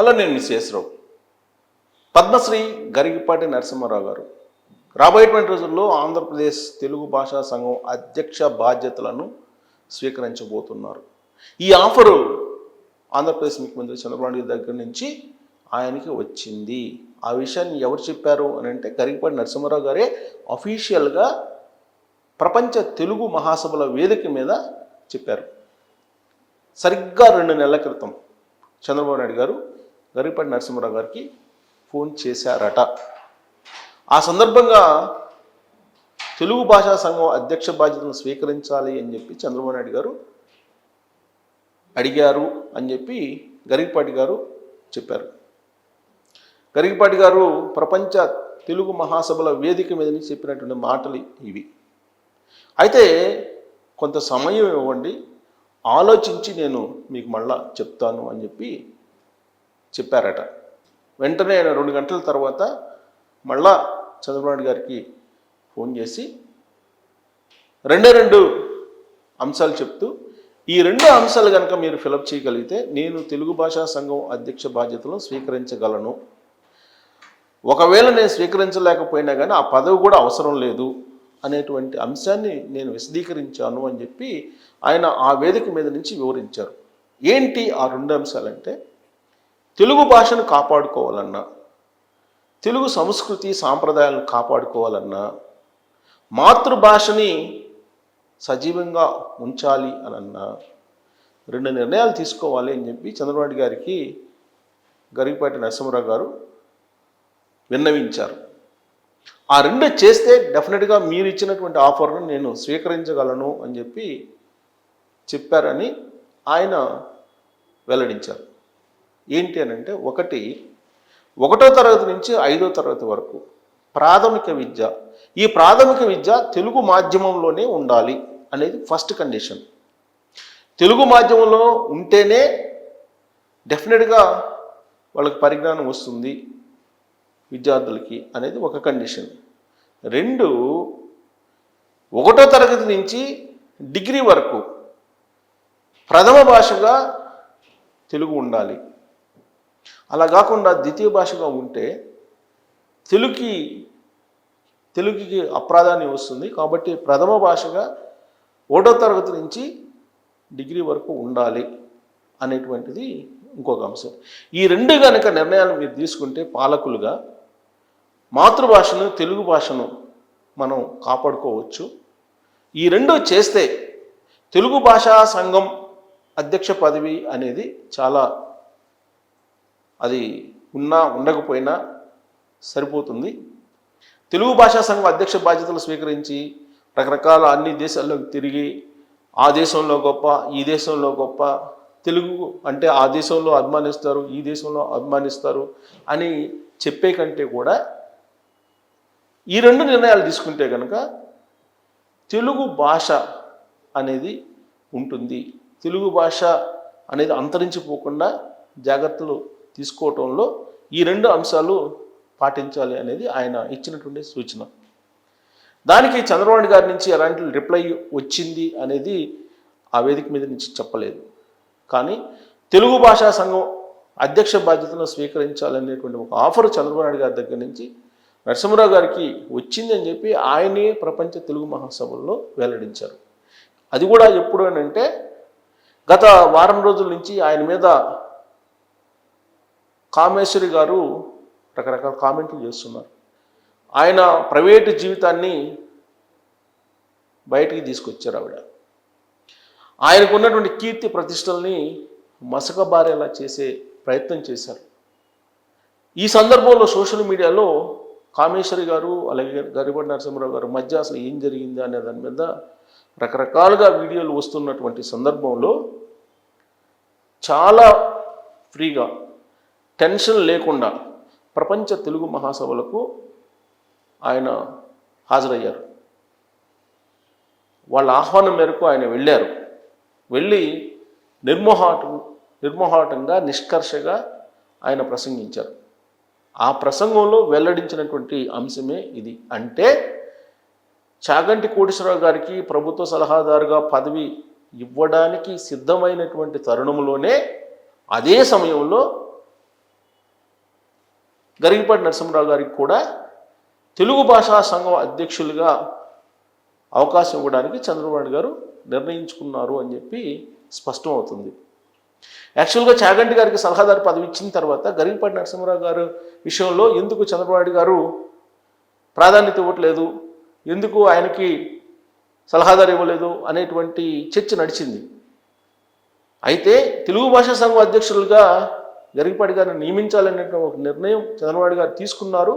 Hello నేను మిస్ రావు పద్మశ్రీ గరిగిపాటి నరసింహారావు గారు. రాబోయేటువంటి రోజుల్లో ఆంధ్రప్రదేశ్ తెలుగు భాషా సంఘం అధ్యక్ష బాధ్యతలను స్వీకరించబోతున్నారు. ఈ ఆఫరు ఆంధ్రప్రదేశ్ ముఖ్యమంత్రి చంద్రబాబు నాయుడు దగ్గర నుంచి ఆయనకి వచ్చింది. ఆ విషయాన్ని ఎవరు చెప్పారు అని అంటే గరిగిపాటి నరసింహారావు గారే అఫీషియల్గా ప్రపంచ తెలుగు మహాసభల వేదిక మీద చెప్పారు. సరిగ్గా రెండు నెలల క్రితం చంద్రబాబు నాయుడు గారు గరిపాటి నరసింహారావు గారికి ఫోన్ చేశారట. ఆ సందర్భంగా తెలుగు భాషా సంఘం అధ్యక్ష బాధ్యతను స్వీకరించాలి అని చెప్పి చంద్రబాబు నాయుడు గారు అడిగారు అని చెప్పి గరికపాటి గారు చెప్పారు. గరికపాటి గారు ప్రపంచ తెలుగు మహాసభల వేదిక మీద నుంచి చెప్పినటువంటి మాటలు ఇవి. అయితే కొంత సమయం ఇవ్వండి ఆలోచించి నేను మీకు మళ్ళా చెప్తాను అని చెప్పి చెప్పారట. వెంటనే ఆయన రెండు గంటల తర్వాత మళ్ళా చంద్రబాబు గారికి ఫోన్ చేసి రెండే రెండు అంశాలు చెప్తూ ఈ రెండు అంశాలు కనుక మీరు ఫిలప్ చేయగలిగితే నేను తెలుగు భాషా సంఘం అధ్యక్ష బాధ్యతలు స్వీకరించగలను. ఒకవేళ నేను స్వీకరించలేకపోయినా కానీ ఆ పదవి కూడా అవసరం లేదు అనేటువంటి అంశాన్ని నేను విశదీకరించాను అని చెప్పి ఆయన ఆ వేదిక మీద నుంచి వివరించారు. ఏంటి ఆ రెండు అంశాలంటే తెలుగు భాషను కాపాడుకోవాలన్నా తెలుగు సంస్కృతి సాంప్రదాయాలను కాపాడుకోవాలన్నా మాతృభాషని సజీవంగా ఉంచాలి అనన్నా రెండు నిర్ణయాలు తీసుకోవాలి అని చెప్పి చంద్రబాబు గారికి గరిగిపాటి నరసింహరావు గారు విన్నవించారు. ఆ రెండు చేస్తే డెఫినెట్గా మీరు ఇచ్చినటువంటి ఆఫర్ను నేను స్వీకరించగలను అని చెప్పి చెప్పారని ఆయన వెల్లడించారు. ఏంటి అని అంటే ఒకటి ఒకటో తరగతి నుంచి ఐదో తరగతి వరకు ప్రాథమిక విద్య. ఈ ప్రాథమిక విద్య తెలుగు మాధ్యమంలోనే ఉండాలి అనేది ఫస్ట్ కండిషన్. తెలుగు మాధ్యమంలో ఉంటేనే డెఫినెట్గా వాళ్ళకి పరిజ్ఞానం వస్తుంది విద్యార్థులకి అనేది ఒక కండిషన్. రెండు ఒకటో తరగతి నుంచి డిగ్రీ వరకు ప్రథమ భాషగా తెలుగు ఉండాలి. అలా కాకుండా ద్వితీయ భాషగా ఉంటే తెలుగుకి తెలుగుకి అప్రాధాన్యం వస్తుంది. కాబట్టి ప్రథమ భాషగా ఒకటో తరగతి నుంచి డిగ్రీ వరకు ఉండాలి అనేటువంటిది ఇంకొక అంశం. ఈ రెండు కనుక నిర్ణయాలు మీరు తీసుకుంటే పాలకులుగా మాతృభాషను తెలుగు భాషను మనం కాపాడుకోవచ్చు. ఈ రెండు చేస్తే తెలుగు భాషా సంఘం అధ్యక్ష పదవి అనేది చాలా అది ఉన్నా ఉండకపోయినా సరిపోతుంది. తెలుగు భాషా సంఘం అధ్యక్ష బాధ్యతలు స్వీకరించి రకరకాల అన్ని దేశాల్లోకి తిరిగి ఆ దేశంలో గొప్ప ఈ దేశంలో గొప్ప తెలుగు అంటే ఆ దేశంలో అభిమానిస్తారు ఈ దేశంలో అభిమానిస్తారు అని చెప్పే కంటే కూడా ఈ రెండు నిర్ణయాలు తీసుకుంటే కనుక తెలుగు భాష అనేది ఉంటుంది. తెలుగు భాష అనేది అంతరించిపోకుండా జాగ్రత్తలు తీసుకోవటంలో ఈ రెండు అంశాలు పాటించాలి అనేది ఆయన ఇచ్చినటువంటి సూచన. దానికి చంద్రబాబు గారి నుంచి ఎలాంటి రిప్లై వచ్చింది అనేది ఆ వేదిక మీద నుంచి చెప్పలేదు. కానీ తెలుగు భాషా సంఘం అధ్యక్ష బాధ్యతను స్వీకరించాలనేటువంటి ఒక ఆఫర్ చంద్రబాబు నాయుడు గారి దగ్గర నుంచి నరసింహరావు గారికి వచ్చిందని చెప్పి ఆయనే ప్రపంచ తెలుగు మహాసభల్లో వెల్లడించారు. అది కూడా ఎప్పుడు అంటే గత వారం రోజుల నుంచి ఆయన మీద కామేశ్వరి గారు రకరకాల కామెంట్లు చేస్తున్నారు. ఆయన ప్రైవేటు జీవితాన్ని బయటికి తీసుకొచ్చారు ఆవిడ. ఆయనకు ఉన్నటువంటి కీర్తి ప్రతిష్టల్ని మసకబారేలా చేసే ప్రయత్నం చేశారు. ఈ సందర్భంలో సోషల్ మీడియాలో కామేశ్వరి గారు అలాగే గరిబడి నరసింహరావు గారు మధ్య అసలు ఏం జరిగింది అనే దాని మీద రకరకాలుగా వీడియోలు వస్తున్నటువంటి సందర్భంలో చాలా ఫ్రీగా టెన్షన్ లేకుండా ప్రపంచ తెలుగు మహాసభలకు ఆయన హాజరయ్యారు. వాళ్ళ ఆహ్వానం మేరకు ఆయన వెళ్ళారు. వెళ్ళి నిర్మోహాటం నిర్మోహాటంగా నిష్కర్షగా ఆయన ప్రసంగించారు. ఆ ప్రసంగంలో వెల్లడించినటువంటి అంశమే ఇది. అంటే చాగంటి కోటేశ్వరరావు గారికి ప్రభుత్వ సలహాదారుగా పదవి ఇవ్వడానికి సిద్ధమైనటువంటి తరుణంలోనే అదే సమయంలో గరిగిపాటి నరసింహరావు గారికి కూడా తెలుగు భాషా సంఘం అధ్యక్షులుగా అవకాశం ఇవ్వడానికి చంద్రబాబు గారు నిర్ణయించుకున్నారు అని చెప్పి స్పష్టం అవుతుంది యాక్చువల్గా చాగంటి గారికి సలహాదారు పదవి ఇచ్చిన తర్వాత గరిగిపాటి నరసింహరావు గారు విషయంలో ఎందుకు చంద్రబాబు గారు ప్రాధాన్యత ఇవ్వట్లేదు ఎందుకు ఆయనకి సలహాదారు ఇవ్వలేదు అనేటువంటి చర్చ నడిచింది. అయితే తెలుగు భాషా సంఘం అధ్యక్షులుగా గరిగిపాటి గారిని నియమించాలనే ఒక నిర్ణయం చంద్రబాబు గారు తీసుకున్నారు.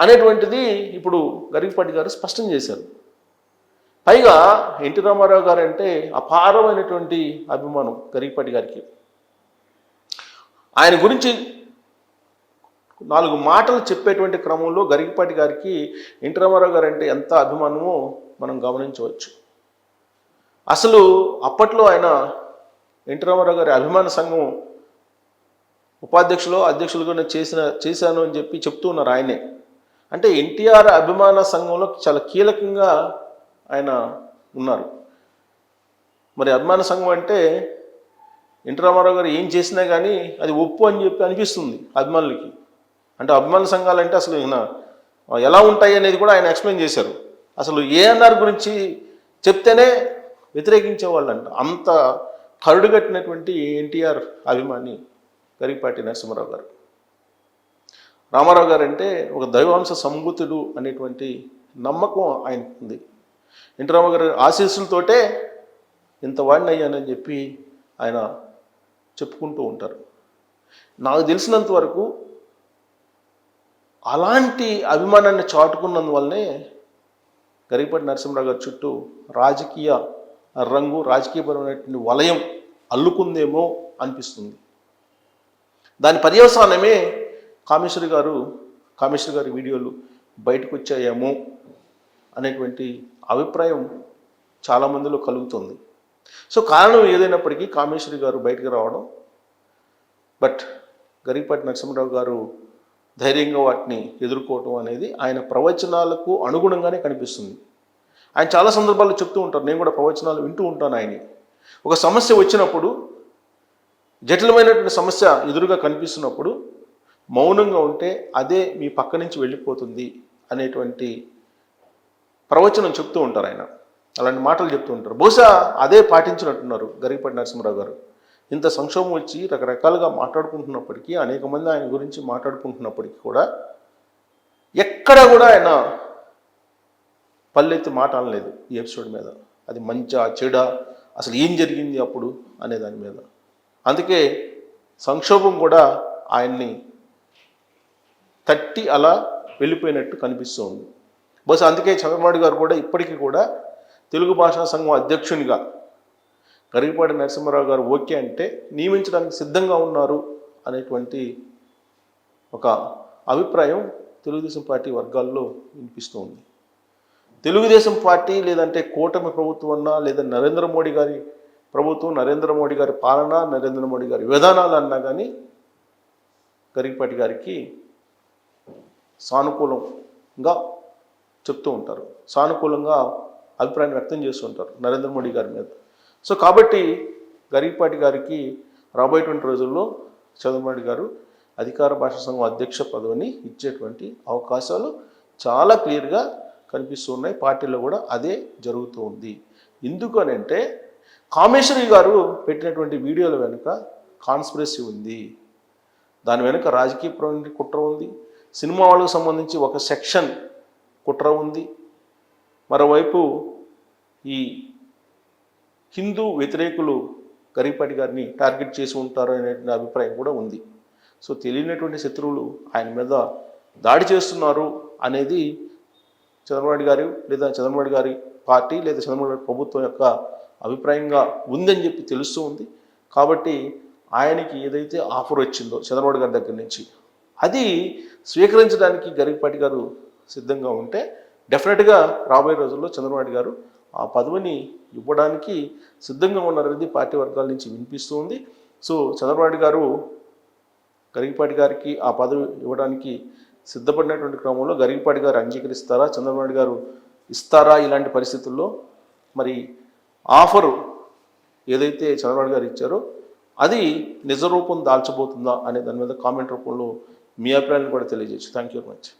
అనేటువంటిది ఇప్పుడు గరిగిపాటి గారు స్పష్టం చేశారు. పైగా ఎన్టీ రామారావు గారు అంటే అపారమైనటువంటి అభిమానం గరిగిపాటి గారికి. ఆయన గురించి నాలుగు మాటలు చెప్పేటువంటి క్రమంలో గరిగిపాటి గారికి ఎన్టీ రామారావు గారు అంటే ఎంత అభిమానమో మనం గమనించవచ్చు. అసలు అప్పట్లో ఆయన ఎన్టీ రామారావు గారి అభిమాన సంఘం ఉపాధ్యక్షులు అధ్యక్షులుగా చేసిన చేశాను అని చెప్పి చెప్తూ ఉన్నారు ఆయనే. అంటే ఎన్టీఆర్ అభిమాన సంఘంలో చాలా కీలకంగా ఆయన ఉన్నారు. మరి అభిమాన సంఘం అంటే ఎన్టీ రామారావు గారు ఏం చేసినా కానీ అది ఒప్పు అని చెప్పి అనిపిస్తుంది అభిమానులకి. అంటే అభిమాన సంఘాలు అంటే అసలు ఈయన ఎలా ఉంటాయి అనేది కూడా ఆయన ఎక్స్ప్లెయిన్ చేశారు. అసలు ఏఎన్ఆర్ గురించి చెప్తేనే వ్యతిరేకించేవాళ్ళంట అంత కరుడుగట్టినటువంటి ఎన్టీఆర్ అభిమాని గరిపాటి నరసింహారావు గారు. రామారావు గారు అంటే ఒక దైవాంశ సంభూతుడు అనేటువంటి నమ్మకం ఆయనకు ఉంది ఎన్టీ రామారావు గారి ఆశీస్సులతోటే ఇంత వాడిని అయ్యానని చెప్పి ఆయన చెప్పుకుంటూ ఉంటారు. నాకు తెలిసినంత వరకు అలాంటి అభిమానాన్ని చాటుకున్నందువల్లనే గరిపాటి నరసింహరావు గారి చుట్టూ రాజకీయ రంగు రాజకీయపరమైనటువంటి వలయం అల్లుకుందేమో అనిపిస్తుంది. దాని పర్యవసానమే కామేశ్వరి గారు కామేశ్వరి గారి వీడియోలు బయటకు వచ్చాయేమో అనేటువంటి అభిప్రాయం చాలామందిలో కలుగుతుంది. సో కారణం ఏదైనప్పటికీ కామేశ్వరి గారు బయటకు రావడం బట్ గరిపాటి నరసింహరావు గారు ధైర్యంగా వాటిని ఎదుర్కోవటం అనేది ఆయన ప్రవచనాలకు అనుగుణంగానే కనిపిస్తుంది. ఆయన చాలా సందర్భాల్లో చెప్తూ ఉంటారు నేను కూడా ప్రవచనాలు వింటూ ఉంటాను ఆయన ఒక సమస్య వచ్చినప్పుడు జటిలమైనటువంటి సమస్య ఎదురుగా కనిపిస్తున్నప్పుడు మౌనంగా ఉంటే అదే మీ పక్క నుంచి వెళ్ళిపోతుంది అనేటువంటి ప్రవచనం చెప్తూ ఉంటారు ఆయన. అలాంటి మాటలు చెప్తూ ఉంటారు. బహుశా అదే పాటించినట్టున్నారు గరికపాటి నరసింహరావు గారు. ఇంత సంక్షోభం వచ్చి రకరకాలుగా మాట్లాడుకుంటున్నప్పటికీ అనేక మంది ఆయన గురించి మాట్లాడుకుంటున్నప్పటికీ కూడా ఎక్కడ కూడా ఆయన పల్లెత్తి మాట అనలేదు ఈ ఎపిసోడ్ మీద. అది మంచా చెడా అసలు ఏం జరిగింది అప్పుడు అనే దాని మీద. అందుకే సంక్షోభం కూడా ఆయన్ని తట్టి అలా వెళ్ళిపోయినట్టు కనిపిస్తుంది. బహుశా అందుకే చంద్రబాబు గారు కూడా ఇప్పటికీ కూడా తెలుగు భాషా సంఘం అధ్యక్షునిగా గరిగిపాటి నరసింహారావు గారు ఓకే అంటే నియమించడానికి సిద్ధంగా ఉన్నారు అనేటువంటి ఒక అభిప్రాయం తెలుగుదేశం పార్టీ వర్గాల్లో వినిపిస్తూ ఉంది తెలుగుదేశం పార్టీ లేదంటే కూటమి ప్రభుత్వం అన్నా లేదా నరేంద్ర మోడీ గారి ప్రభుత్వం నరేంద్ర మోడీ గారి పాలన నరేంద్ర మోడీ గారి విధానాలు అన్నా కానీ గరికపాటి గారికి సానుకూలంగా చెప్తూ ఉంటారు. సానుకూలంగా అభిప్రాయం వ్యక్తం చేస్తూ ఉంటారు నరేంద్ర మోడీ గారి మీద. సో కాబట్టి గరికపాటి గారికి రాబోయేటువంటి రోజుల్లో చంద్రబాబు గారు అధికార భాషా సంఘం అధ్యక్ష పదవిని ఇచ్చేటువంటి అవకాశాలు చాలా క్లియర్గా కనిపిస్తున్నాయి పార్టీలో కూడా అదే జరుగుతూ ఉంది. ఎందుకు అంటే కామేశ్వరి గారు పెట్టినటువంటి వీడియోల వెనుక కాన్స్పిరసీ ఉంది. దాని వెనుక రాజకీయపరమైన కుట్ర ఉంది. సినిమా వాళ్ళకు సంబంధించి ఒక సెక్షన్ కుట్ర ఉంది. మరోవైపు ఈ హిందూ వ్యతిరేకులు గరిపాటి గారిని టార్గెట్ చేసి ఉంటారు అనే అభిప్రాయం కూడా ఉంది. సో తెలియనటువంటి శత్రువులు ఆయన మీద దాడి చేస్తున్నారు అనేది చంద్రబాబు గారు లేదా చంద్రబాబు గారి పార్టీ లేదా చంద్రబాబు ప్రభుత్వం యొక్క అభిప్రాయంగా ఉందని చెప్పి తెలుస్తూ ఉంది. కాబట్టి ఆయనకి ఏదైతే ఆఫర్ వచ్చిందో చంద్రబాబు గారి దగ్గర నుంచి అది స్వీకరించడానికి గరికపాటి గారు సిద్ధంగా ఉంటే డెఫినెట్గా రాబోయే రోజుల్లో చంద్రబాబు గారు ఆ పదవిని ఇవ్వడానికి సిద్ధంగా ఉన్నారనేది పార్టీ వర్గాల నుంచి వినిపిస్తూ ఉంది. సో చంద్రబాబు గారు గరికపాటి గారికి ఆ పదవి ఇవ్వడానికి సిద్ధపడినటువంటి క్రమంలో గరికపాటి గారు అంగీకరిస్తారా? చంద్రబాబు గారు ఇస్తారా ఇలాంటి పరిస్థితుల్లో? మరి ఆఫరు ఏదైతే చంద్రబాబు గారు ఇచ్చారో అది నిజ రూపం దాల్చబోతుందా అనే దాని మీద కామెంట్ రూపంలో మీ అభిప్రాయాన్ని కూడా తెలియజేయచ్చు. Thank you very much